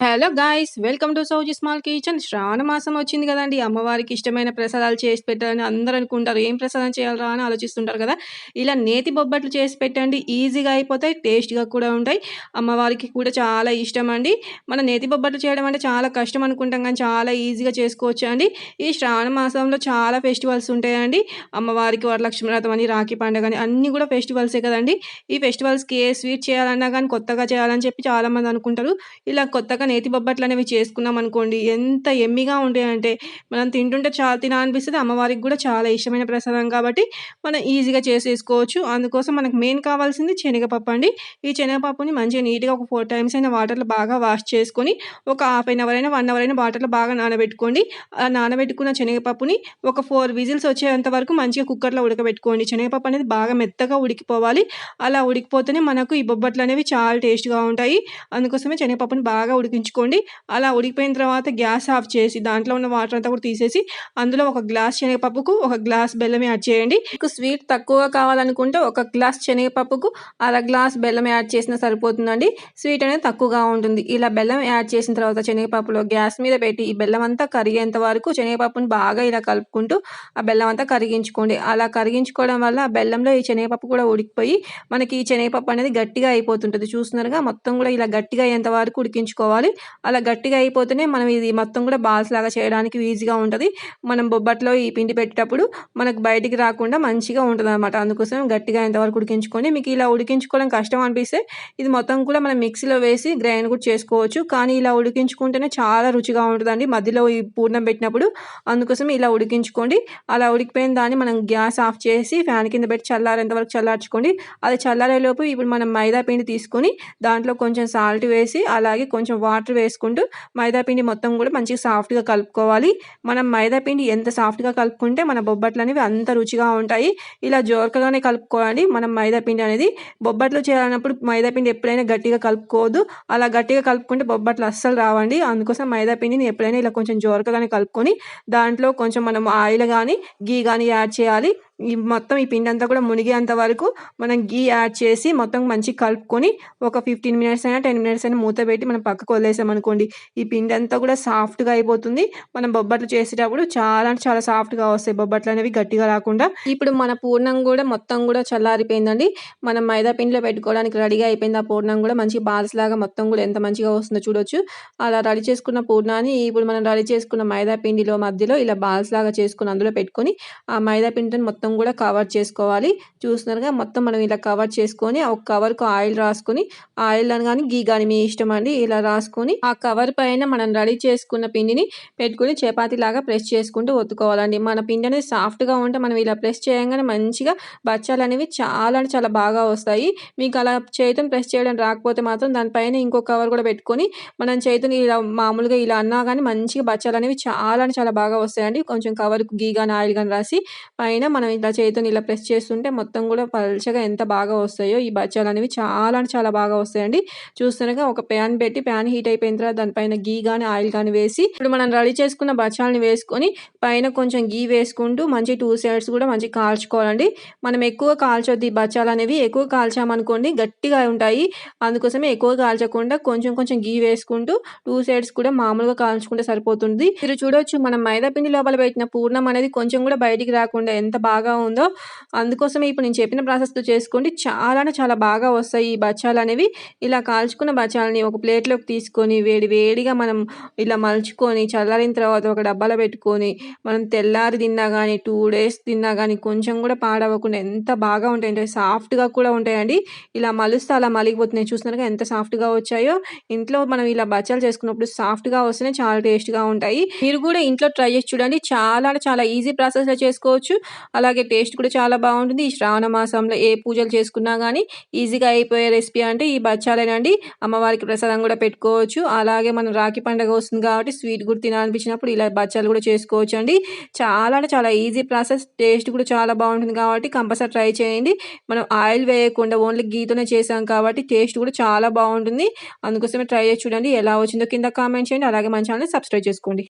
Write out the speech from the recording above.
Hello guys welcome to Sowji small kitchen. Shravana మాసం వచ్చింది కదండి. అమ్మవారికి ఇష్టమైన ప్రసాదాలు చేసి పెట్టాలని అందరూ అనుకుంటారు. ఏం ప్రసాదం చేయాలరా అని ఆలోచిస్తుంటారు కదా. ఇలా నేతి బొబ్బట్లు చేసి పెట్టండి. ఈజీగా అయిపోతాయి టేస్ట్గా కూడా ఉంటాయి. అమ్మవారికి కూడా చాలా ఇష్టం అండి. మన నేతి బొబ్బట్లు చేయడం అంటే చాలా కష్టం అనుకుంటాం కానీ చాలా ఈజీగా చేసుకోవచ్చు అండి. ఈ శ్రావణ మాసంలో చాలా ఫెస్టివల్స్ ఉంటాయండి. అమ్మవారికి వరలక్ష్మి వ్రతం అని రాఖీ పండుగ అని అన్నీ కూడా ఫెస్టివల్సే కదండి. ఈ ఫెస్టివల్స్కి ఏ స్వీట్ చేయాలన్నా కానీ కొత్తగా చేయాలని చెప్పి చాలామంది అనుకుంటారు. ఇలా కొత్తగా నేతి బొబ్బట్లు అనేవి చేసుకున్నాం అనుకోండి ఎంత ఎమ్మిగా ఉంటాయంటే మనం తింటుంటే చాలా తినా అనిపిస్తుంది అమ్మవారికి కూడా చాలా ఇష్టమైన ప్రసాదం కాబట్టి మనం ఈజీగా చేసేసుకోవచ్చు. అందుకోసం మనకు మెయిన్ కావాల్సింది శనగపప్పు అండి. ఈ శనగపప్పుని మంచిగా నీట్గా ఒక ఫోర్ టైమ్స్ అయినా వాటర్లో బాగా వాష్ చేసుకొని ఒక హాఫ్ అన్ అవర్ అయినా వన్ అవర్ అయినా వాటర్లో బాగా నానబెట్టుకోండి. ఆ నానబెట్టుకున్న శనగపప్పుని ఒక ఫోర్ విజిల్స్ వచ్చేంత వరకు మంచిగా కుక్కర్లో ఉడకబెట్టుకోండి. శనగపప్పు అనేది బాగా మెత్తగా ఉడికిపోవాలి. అలా ఉడికిపోతేనే మనకు ఈ బొబ్బట్లు అనేవి చాలా టేస్ట్గా ఉంటాయి. అందుకోసమే శనగపప్పుని బాగా ఉడికి ఉడికించుకోండి. అలా ఉడికిపోయిన తర్వాత గ్యాస్ ఆఫ్ చేసి దాంట్లో ఉన్న వాటర్ అంతా కూడా తీసేసి అందులో ఒక గ్లాస్ శనగపప్పుకు ఒక గ్లాస్ బెల్లం యాడ్ చేయండి. మీకు స్వీట్ తక్కువగా కావాలనుకుంటే ఒక గ్లాస్ శనగపప్పుకు అర గ్లాస్ బెల్లం యాడ్ చేసినా సరిపోతుందండి. స్వీట్ అనేది తక్కువగా ఉంటుంది. ఇలా బెల్లం యాడ్ చేసిన తర్వాత శనగపప్పులో గ్యాస్ మీద పెట్టి ఈ బెల్లం అంతా కరిగేంత వరకు శనగపప్పును బాగా ఇలా కలుపుకుంటూ ఆ బెల్లం అంతా కరిగించుకోండి. అలా కరిగించుకోవడం వల్ల ఆ బెల్లంలో ఈ శనగపప్పు కూడా ఉడికిపోయి మనకి ఈ శనగపప్పు అనేది గట్టిగా అయిపోతుంటుంది. చూస్తున్నారుగా? మొత్తం కూడా ఇలా గట్టిగా అయ్యేంత వరకు ఉడికించుకోవాలి. ఉంటుంది. అలా గట్టిగా అయిపోతేనే మనం ఇది మొత్తం కూడా బాల్స్ లాగా చేయడానికి ఈజీగా ఉంటుంది. మనం బొబ్బట్లో ఈ పిండి పెట్టేటప్పుడు మనకు బయటికి రాకుండా మంచిగా ఉంటుంది అనమాట అందుకోసం గట్టిగా ఎంతవరకు ఉడికించుకొని మీకు ఇలా ఉడికించుకోవడం కష్టం అనిపిస్తే ఇది మొత్తం కూడా మనం మిక్సీలో వేసి గ్రైండ్ కూడా చేసుకోవచ్చు. కానీ ఇలా ఉడికించుకుంటేనే చాలా రుచిగా ఉంటుందండి. మధ్యలో ఈ పూర్ణం పెట్టినప్పుడు అందుకోసం ఇలా ఉడికించుకోండి. అలా ఉడికిపోయిన దాన్ని మనం గ్యాస్ ఆఫ్ చేసి ఫ్యాన్ కింద పెట్టి చల్లారేంత వరకు చల్లార్చుకోండి. అది చల్లారేలోపు ఇప్పుడు మనం మైదా పిండి తీసుకొని దాంట్లో కొంచెం సాల్ట్ వేసి అలాగే కొంచెం వాటర్ వేసుకుంటూ మైదాపిండి మొత్తం కూడా మంచిగా సాఫ్ట్గా కలుపుకోవాలి. మనం మైదాపిండి ఎంత సాఫ్ట్గా కలుపుకుంటే మన బొబ్బట్లు అనేవి అంత రుచిగా ఉంటాయి. ఇలా జోరకగానే కలుపుకోవాలి. మనం మైదాపిండి అనేది బొబ్బట్లు చేయాలన్నప్పుడు మైదాపిండి ఎప్పుడైనా గట్టిగా కలుపుకోవద్దు. అలా గట్టిగా కలుపుకుంటే బొబ్బట్లు అస్సలు రావండి. అందుకోసం మైదాపిండిని ఎప్పుడైనా ఇలా కొంచెం జోరకగానే కలుపుకొని దాంట్లో కొంచెం మనం ఆయిల్ కానీ గీ కానీ యాడ్ చేయాలి. ఈ మొత్తం ఈ పిండి అంతా కూడా మునిగేంత వరకు మనం గీ యాడ్ చేసి మొత్తం మంచి కలుపుకొని ఒక ఫిఫ్టీన్ మినిట్స్ అయినా టెన్ మినిట్స్ అయినా మూత పెట్టి మనం పక్కకు వదిలేసామనుకోండి ఈ పిండి అంతా కూడా సాఫ్ట్గా అయిపోతుంది. మనం బొబ్బట్లు చేసేటప్పుడు చాలా అంటే చాలా సాఫ్ట్గా వస్తాయి. బొబ్బట్లు అనేవి గట్టిగా రాకుండా. ఇప్పుడు మన పూర్ణం కూడా మొత్తం కూడా చల్లారిపోయిందండి. మనం మైదా పిండిలో పెట్టుకోవడానికి రెడీగా అయిపోయింది ఆ పూర్ణం కూడా. మంచి బాల్స్ లాగా మొత్తం కూడా ఎంత మంచిగా వస్తుందో చూడొచ్చు. అలా రెడీ చేసుకున్న పూర్ణాన్ని ఇప్పుడు మనం రెడీ చేసుకున్న మైదా పిండిలో మధ్యలో ఇలా బాల్స్ లాగా చేసుకుని అందులో పెట్టుకొని ఆ మైదా పిండిని మొత్తం మొత్తం కూడా కవర్ చేసుకోవాలి. చూస్తున్నారుగా మొత్తం మనం ఇలా కవర్ చేసుకొని ఒక కవర్కు ఆయిల్ రాసుకొని ఆయిల్ అని కానీ గీ కానీ మీ ఇష్టం అండి ఇలా రాసుకొని ఆ కవర్ పైన మనం రెడీ చేసుకున్న పిండిని పెట్టుకుని చపాతి లాగా ప్రెస్ చేసుకుంటూ ఒత్తుకోవాలండి. మన పిండి అనేది సాఫ్ట్గా ఉంటే మనం ఇలా ప్రెస్ చేయగానే మంచిగా బచ్చాలు అనేవి చాలా అంటే చాలా బాగా వస్తాయి. మీకు అలా చేతిని ప్రెస్ చేయడం రాకపోతే మాత్రం దానిపైన ఇంకో కవర్ కూడా పెట్టుకొని మనం చేతిని ఇలా మామూలుగా ఇలా అన్నా కానీ మంచిగా బచ్చాలు అనేవి చాలా అంటే చాలా బాగా వస్తాయండి. కొంచెం కవర్కు గీ కానీ ఆయిల్ కానీ రాసి పైన మనం ఇలా చేతిని ఇలా ప్రెస్ చేస్తుంటే మొత్తం కూడా పల్చగా ఎంత బాగా వస్తాయో ఈ బచ్చాలు అనేవి చాలా అంటే చాలా బాగా వస్తాయండి. చూస్తుండగా ఒక ప్యాన్ పెట్టి ప్యాన్ హీట్ అయిపోయిన తర్వాత దానిపైన గీ కానీ ఆయిల్ కానీ వేసి ఇప్పుడు మనం రెడీ చేసుకున్న బచ్చాలని వేసుకొని పైన కొంచెం గీ వేసుకుంటూ మంచి టూ సైడ్స్ కూడా మంచి కాల్చుకోవాలండి. మనం ఎక్కువ కాల్చొద్దు ఈ బచ్చాలు అనేవి. ఎక్కువ కాల్చామనుకోండి గట్టిగా ఉంటాయి. అందుకోసమే ఎక్కువ కాల్చకుండా కొంచెం కొంచెం గీ వేసుకుంటూ టూ సైడ్స్ కూడా మామూలుగా కాల్చుకుంటే సరిపోతుంది. మీరు చూడొచ్చు మనం మైదా పిండి లోపల పెట్టిన పూర్ణం అనేది కొంచెం కూడా బయటికి రాకుండా ఎంత బాగా బాగా ఉందో అందుకోసమే ఇప్పుడు నేను చెప్పిన ప్రాసెస్తో చేసుకోండి. చాలా చాలా బాగా వస్తాయి ఈ బచ్చాలు అనేవి. ఇలా కాల్చుకున్న బచ్చాలని ఒక ప్లేట్లోకి తీసుకొని వేడి వేడిగా మనం ఇలా మలుచుకొని చల్లారిన తర్వాత ఒక డబ్బాలో పెట్టుకొని మనం తెల్లారి తిన్నా కానీ టూ డేస్ తిన్నా కానీ కొంచెం కూడా పాడవకుండా ఎంత బాగా ఉంటాయంటే సాఫ్ట్గా కూడా ఉంటాయండి. ఇలా మలుస్తే అలా మలిగిపోతున్నాయి. చూస్తున్నారుగా ఎంత సాఫ్ట్గా వచ్చాయో. ఇంట్లో మనం ఇలా బచ్చాలు చేసుకున్నప్పుడు సాఫ్ట్గా వస్తేనే చాలా టేస్ట్గా ఉంటాయి. మీరు కూడా ఇంట్లో ట్రై చేసి చూడండి. చాలా చాలా ఈజీ ప్రాసెస్లో చేసుకోవచ్చు. అలాగే అలాగే టేస్ట్ కూడా చాలా బాగుంటుంది. ఈ శ్రావణ మాసంలో ఏ పూజలు చేసుకున్నా కానీ ఈజీగా అయిపోయే రెసిపీ అంటే ఈ బచ్చాలేనండి అమ్మవారికి ప్రసాదం కూడా పెట్టుకోవచ్చు. అలాగే మనం రాఖీ పండుగ వస్తుంది కాబట్టి స్వీట్ కూడా తినాలనిపించినప్పుడు ఇలా బచ్చాలు కూడా చేసుకోవచ్చు అండి చాలా అంటే చాలా ఈజీ ప్రాసెస్. టేస్ట్ కూడా చాలా బాగుంటుంది కాబట్టి కంపల్సరీ ట్రై చేయండి. మనం ఆయిల్ వేయకుండా ఓన్లీ గీతోనే చేసాం కాబట్టి టేస్ట్ కూడా చాలా బాగుంటుంది. అందుకోసమే ట్రై చేసి చూడండి ఎలా వచ్చిందో. కింద కామెంట్ చేయండి. అలాగే మన ఛానల్ సబ్స్క్రైబ్ చేసుకోండి.